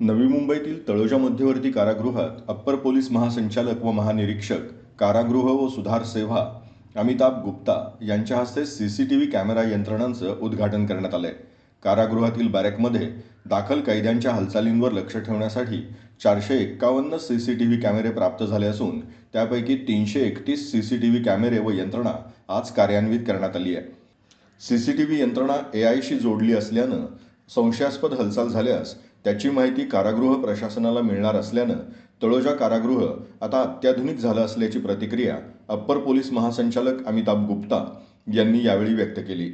नवी मुंबईतील तळोजा मध्यवर्ती कारागृहात अप्पर पोलीस महासंचालक व महानिरीक्षक कारागृह व सुधार सेवा अमिताभ गुप्ता यांच्या हस्ते C C T V camera यंत्रणांचं उद्घाटन करण्यात आलंय. कारागृहातील बॅरेकमध्ये दाखल कैद्यांच्या हालचालींवर लक्ष ठेवण्यासाठी चारशे एक्कावन्न सी सी टी व्ही कॅमेरे प्राप्त झाले असून त्यापैकी तीनशे एकतीस सी सी टी व्ही कॅमेरे व यंत्रणा आज कार्यान्वित करण्यात आली आहे. सी सी टी व्ही यंत्रणा ए आयशी जोडली असल्यानं संशयास्पद हालचाल झाल्यास त्याची माहिती कारागृह प्रशासनाला मिळणार असल्यानं तळोजा कारागृह आता अत्याधुनिक झालं असल्याची प्रतिक्रिया अप्पर पोलीस महासंचालक अमिताभ गुप्ता यांनी यावेळी व्यक्त केली.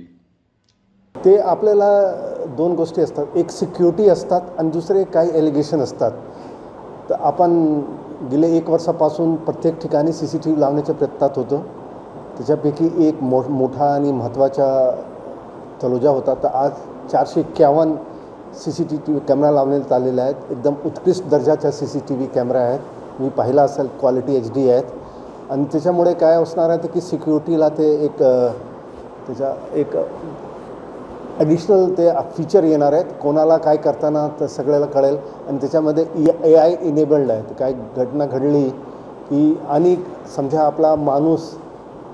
ते आपल्याला दोन गोष्टी असतात. एक सिक्युरिटी असतात आणि दुसरे काही एलिगेशन असतात. तर आपण गेले एक वर्षापासून प्रत्येक ठिकाणी सी सी टी व्ही लावण्याच्या प्रयत्नात होतं. त्याच्यापैकी एक मो मोठा आणि महत्त्वाचा तलोजा होता. तर आज चारशे एक्क्यावन्न C C T V camera लावण्यात आलेले आहेत. एकदम उत्कृष्ट दर्जाच्या C C T V camera आहेत. मी पाहिला असेल क्वालिटी एच डी आहेत. आणि त्याच्यामुळे काय असणार आहे की सिक्युरिटीला ते एक त्याच्या एक ॲडिशनल ते फीचर येणार आहेत. कोणाला काय करताना तर सगळ्याला कळेल. आणि त्याच्यामध्ये ए आय इनेबल्ड आहेत. काय घटना घडली की आणि समजा आपला माणूस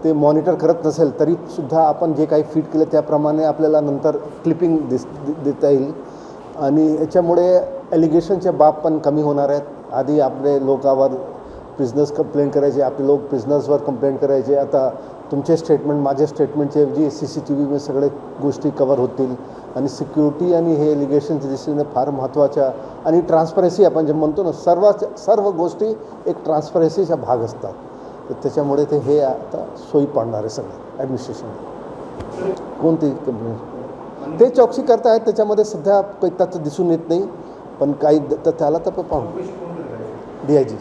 ते मॉनिटर करत नसेल तरीसुद्धा आपण जे काही फीड केलं त्याप्रमाणे आपल्याला नंतर क्लिपिंग दिस देता येईल. आणि याच्यामुळे एलिगेशनचे बाब पण कमी होणार आहेत. आधी आपले लोकावर बिझनेस कंप्लेंट करायचे आपले लोक बिझनेसवर कंप्लेंट करायचे. आता तुमचे स्टेटमेंट माझ्या स्टेटमेंटचे जी सी सी टी व्हीमध्ये सगळे गोष्टी कवर होतील. आणि सिक्युरिटी आणि हे एलिगेशनच्या दृष्टीने फार महत्त्वाच्या आणि ट्रान्सपरन्सी आपण जे म्हणतो ना सर्व सर्व गोष्टी एक ट्रान्सपरन्सीचा भाग असतात. तर त्याच्यामुळे ते हे आता सोयी पडणार आहे सगळं ॲडमिनिस्ट्रेशन कोणती कंपनी ते चौकशी करतायत त्याच्यामध्ये सध्या काही त्याचं दिसून येत नाही पण काही तर त्याला तर पाहू. D I G.